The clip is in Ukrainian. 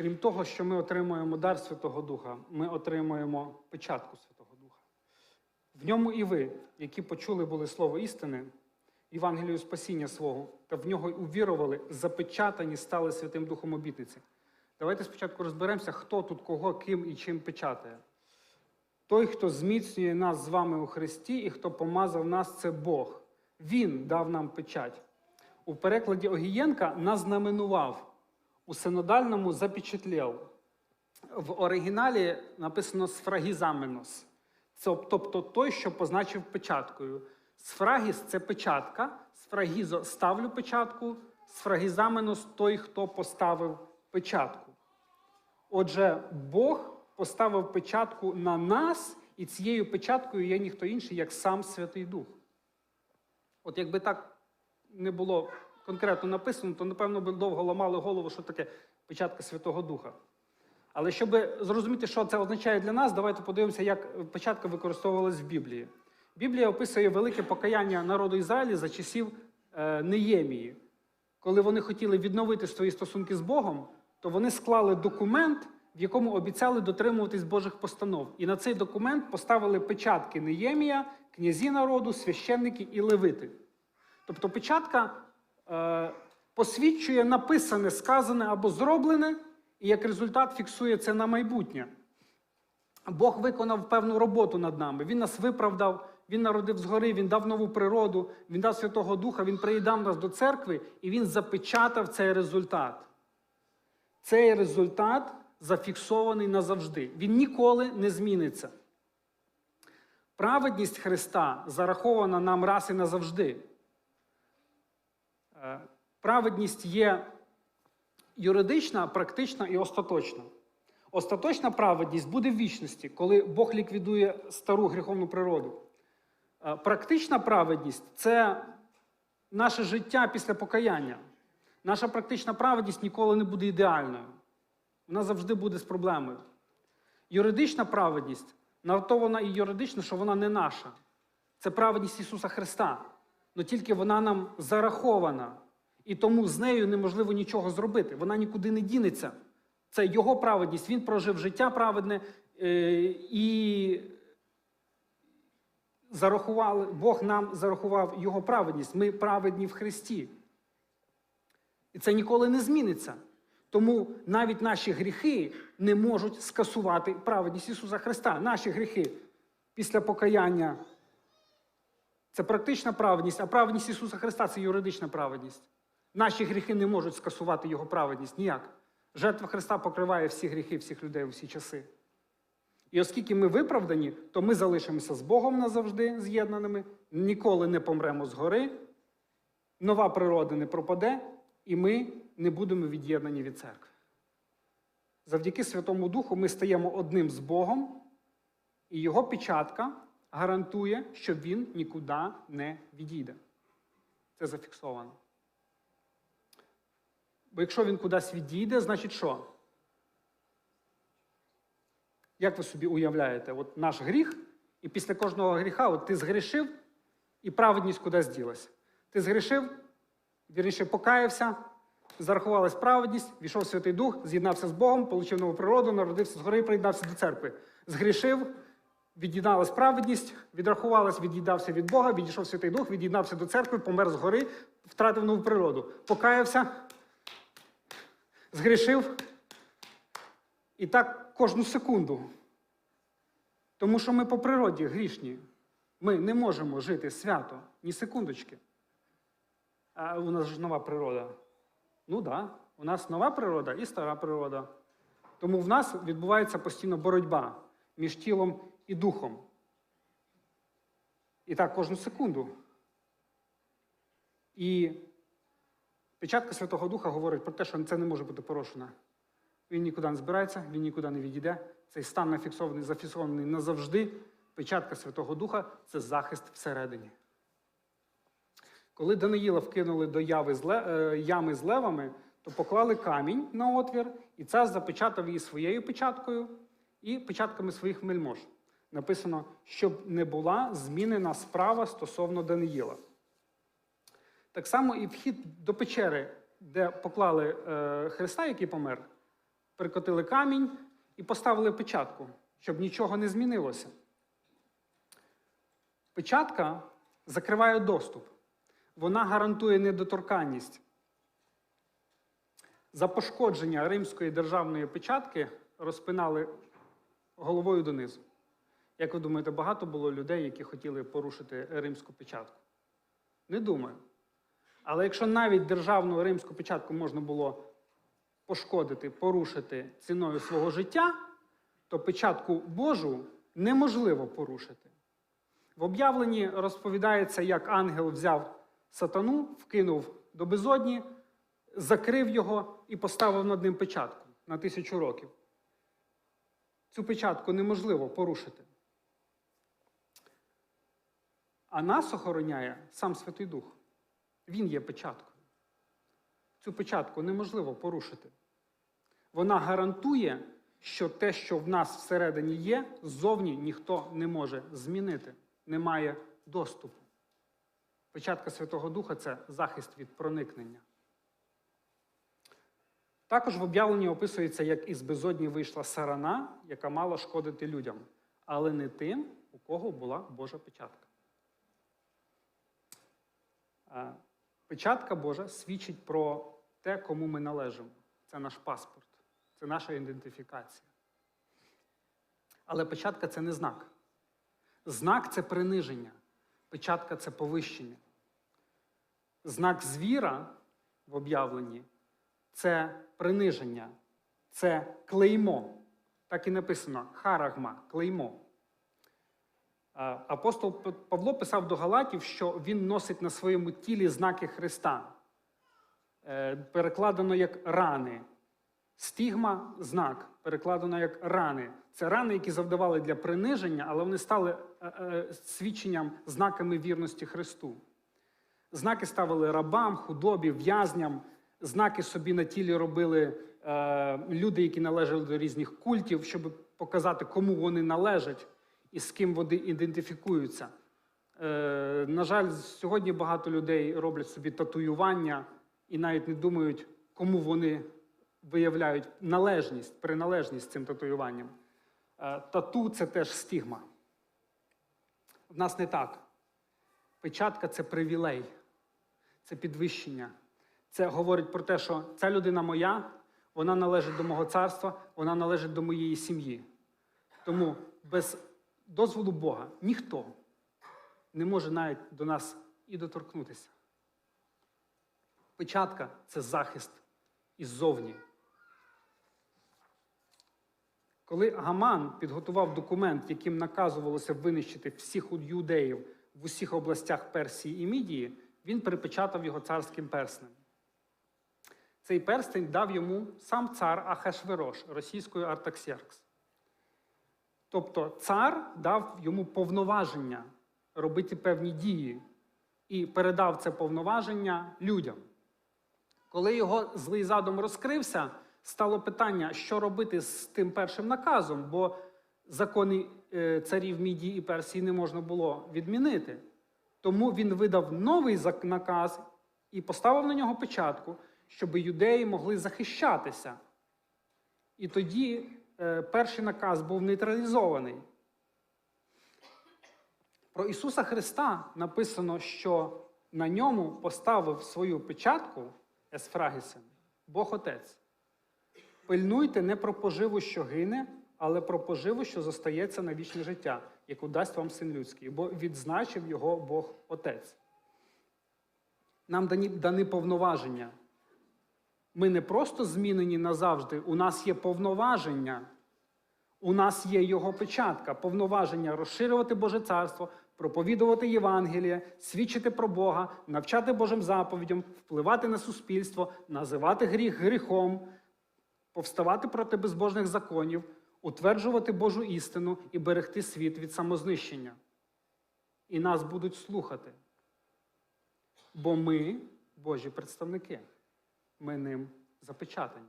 Крім того, що ми отримуємо дар Святого Духа, ми отримуємо печатку Святого Духа. В ньому і ви, які почули були слово істини, Євангелію спасіння свого, та в нього й увірували, запечатані стали Святим Духом обітниці. Давайте спочатку розберемося, хто тут кого, ким і чим печатає. Той, хто зміцнює нас з вами у Христі, і хто помазав нас, це Бог. Він дав нам печать. У перекладі Огієнка назнаменував, у синодальному запечатлів. В оригіналі написано сфрагізаменос. Тобто той, що позначив печаткою. Сфрагіс це печатка, сфрагізо ставлю печатку, сфрагізаменос той, хто поставив печатку. Отже, Бог поставив печатку на нас, і цією печаткою є ніхто інший, як сам Святий Дух. От якби так не було конкретно написано, то, напевно, би довго ламали голову, що таке печатка Святого Духа. Але щоб зрозуміти, що це означає для нас, давайте подивимося, як печатка використовувалась в Біблії. Біблія описує велике покаяння народу Ізраїлі за часів е, Неємії. Коли вони хотіли відновити свої стосунки з Богом, то вони склали документ, в якому обіцяли дотримуватись Божих постанов. І на цей документ поставили печатки Неємія, князі народу, священники і левити. Тобто печатка посвідчує написане, сказане або зроблене, і як результат фіксує це на майбутнє. Бог виконав певну роботу над нами. Він нас виправдав, Він народив згори, Він дав нову природу, Він дав Святого Духа, Він приєднав нас до церкви і Він запечатав цей результат. Цей результат зафіксований назавжди. Він ніколи не зміниться. Праведність Христа зарахована нам раз і назавжди. Е, Праведність є юридична, практична і остаточна. Остаточна праведність буде в вічності, коли Бог ліквідує стару гріховну природу. Е, Практична праведність це наше життя після покаяння. Наша практична праведність ніколи не буде ідеальною. Вона завжди буде з проблемою. Юридична праведність на то вона і юридична, що вона не наша. Це праведність Ісуса Христа. Але тільки вона нам зарахована. І тому з нею неможливо нічого зробити. Вона нікуди не дінеться. Це Його праведність. Він прожив життя праведне е, і зарахували, Бог нам зарахував Його праведність. Ми праведні в Христі. І це ніколи не зміниться. Тому навіть наші гріхи не можуть скасувати праведність Ісуса Христа. Наші гріхи після покаяння це практична праведність, а праведність Ісуса Христа це юридична праведність. Наші гріхи не можуть скасувати Його праведність ніяк. Жертва Христа покриває всі гріхи всіх людей у всі часи. І оскільки ми виправдані, то ми залишимося з Богом назавжди з'єднаними, ніколи не помремо згори, нова природа не пропаде, і ми не будемо від'єднані від церкви. Завдяки Святому Духу ми стаємо одним з Богом, і Його печатка гарантує, що Він нікуди не відійде. Це зафіксовано. Бо якщо він кудись відійде, значить що? Як ви собі уявляєте, от наш гріх, і після кожного гріха от ти згрішив, і праведність кудись ділась. Ти згрішив, вірніше покаявся, зарахувалась праведність, війшов Святий Дух, з'єднався з Богом, отримав нову природу, народився згори і приєднався до церкви. Згрішив, від'єдналась праведність, відрахувалась, від'їдався від Бога, відійшов Святий Дух, від'єднався до церкви, помер згори, втратив нову природу. Покаявся, згрішив. І так кожну секунду. Тому що ми по природі грішні. Ми не можемо жити свято ні секундочки. А у нас ж нова природа. Ну так, да, у нас нова природа і стара природа. Тому в нас відбувається постійно боротьба між тілом і духом. І так кожну секунду. І печатка Святого Духа говорить про те, що це не може бути порушено. Він нікуди не збирається, він нікуди не відійде. Цей стан нафіксований, зафіксований назавжди. Печатка Святого Духа це захист всередині. Коли Даниїла вкинули до яви з ле- е, ями з левами, то поклали камінь на отвір, і цар запечатав її своєю печаткою і печатками своїх вельмож. Написано, щоб не була змінена справа стосовно Даниїла. Так само і вхід до печери, де поклали е, Христа, який помер, прикотили камінь і поставили печатку, щоб нічого не змінилося. Печатка закриває доступ. Вона гарантує недоторканність. За пошкодження римської державної печатки розпинали головою донизу. Як ви думаєте, багато було людей, які хотіли порушити римську печатку? Не думаю. Але якщо навіть державну римську печатку можна було пошкодити, порушити ціною свого життя, то печатку Божу неможливо порушити. В об'явленні розповідається, як ангел взяв сатану, вкинув до безодні, закрив його і поставив над ним печатку на тисячу років. Цю печатку неможливо порушити. А нас охороняє сам Святий Дух. Він є печаткою. Цю печатку неможливо порушити. Вона гарантує, що те, що в нас всередині є, ззовні ніхто не може змінити, немає доступу. Печатка Святого Духа це захист від проникнення. Також в об'явленні описується, як із безодні вийшла сарана, яка мала шкодити людям, але не тим, у кого була Божа печатка. Печатка Божа свідчить про те, кому ми належимо. Це наш паспорт, це наша ідентифікація. Але печатка це не знак. Знак це приниження, печатка це повищення. Знак звіра в об'явленні це приниження, це клеймо. Так і написано харагма, клеймо. А, Апостол Павло писав до Галатів, що він носить на своєму тілі знаки Христа. Е, Перекладено як рани. Стігма знак, перекладено як рани. Це рани, які завдавали для приниження, але вони стали е, е, свідченням, знаками вірності Христу. Знаки ставили рабам, худобі, в'язням, знаки собі на тілі робили е, люди, які належали до різних культів, щоб показати, кому вони належать і з ким вони ідентифікуються. Е, на жаль, сьогодні багато людей роблять собі татуювання і навіть не думають, кому вони виявляють належність, приналежність цим татуюванням. Е, тату це теж стігма. В нас не так. Печатка це привілей, це підвищення. Це говорить про те, що ця людина моя, вона належить до мого царства, вона належить до моєї сім'ї. Тому без дозволу Бога ніхто не може навіть до нас і доторкнутися. Печатка це захист іззовні. Коли Гаман підготував документ, яким наказувалося винищити всіх юдеїв в усіх областях Персії і Мідії, він перепечатав його царським перснем. Цей перстень дав йому сам цар Ахашверош, російською Артаксеркс. Тобто цар дав йому повноваження робити певні дії і передав це повноваження людям. Коли його злий задум розкрився, стало питання, що робити з тим першим наказом, бо закони е, царів Мідії і Персії не можна було відмінити. Тому він видав новий наказ і поставив на нього печатку, щоб юдеї могли захищатися. І тоді перший наказ був нейтралізований. Про Ісуса Христа написано, що на ньому поставив свою печатку Есфрагісен, Бог Отець. Пильнуйте не про поживу, що гине, але про поживу, що зостається на вічне життя, яку дасть вам син людський, бо відзначив його Бог Отець. Нам дані, дані повноваження. Ми не просто змінені назавжди, у нас є повноваження. У нас є його печатка, повноваження розширювати Боже царство, проповідувати Євангеліє, свідчити про Бога, навчати Божим заповідям, впливати на суспільство, називати гріх гріхом, повставати проти безбожних законів, утверджувати Божу істину і берегти світ від самознищення. І нас будуть слухати. Бо ми Божі представники, ми ним запечатані.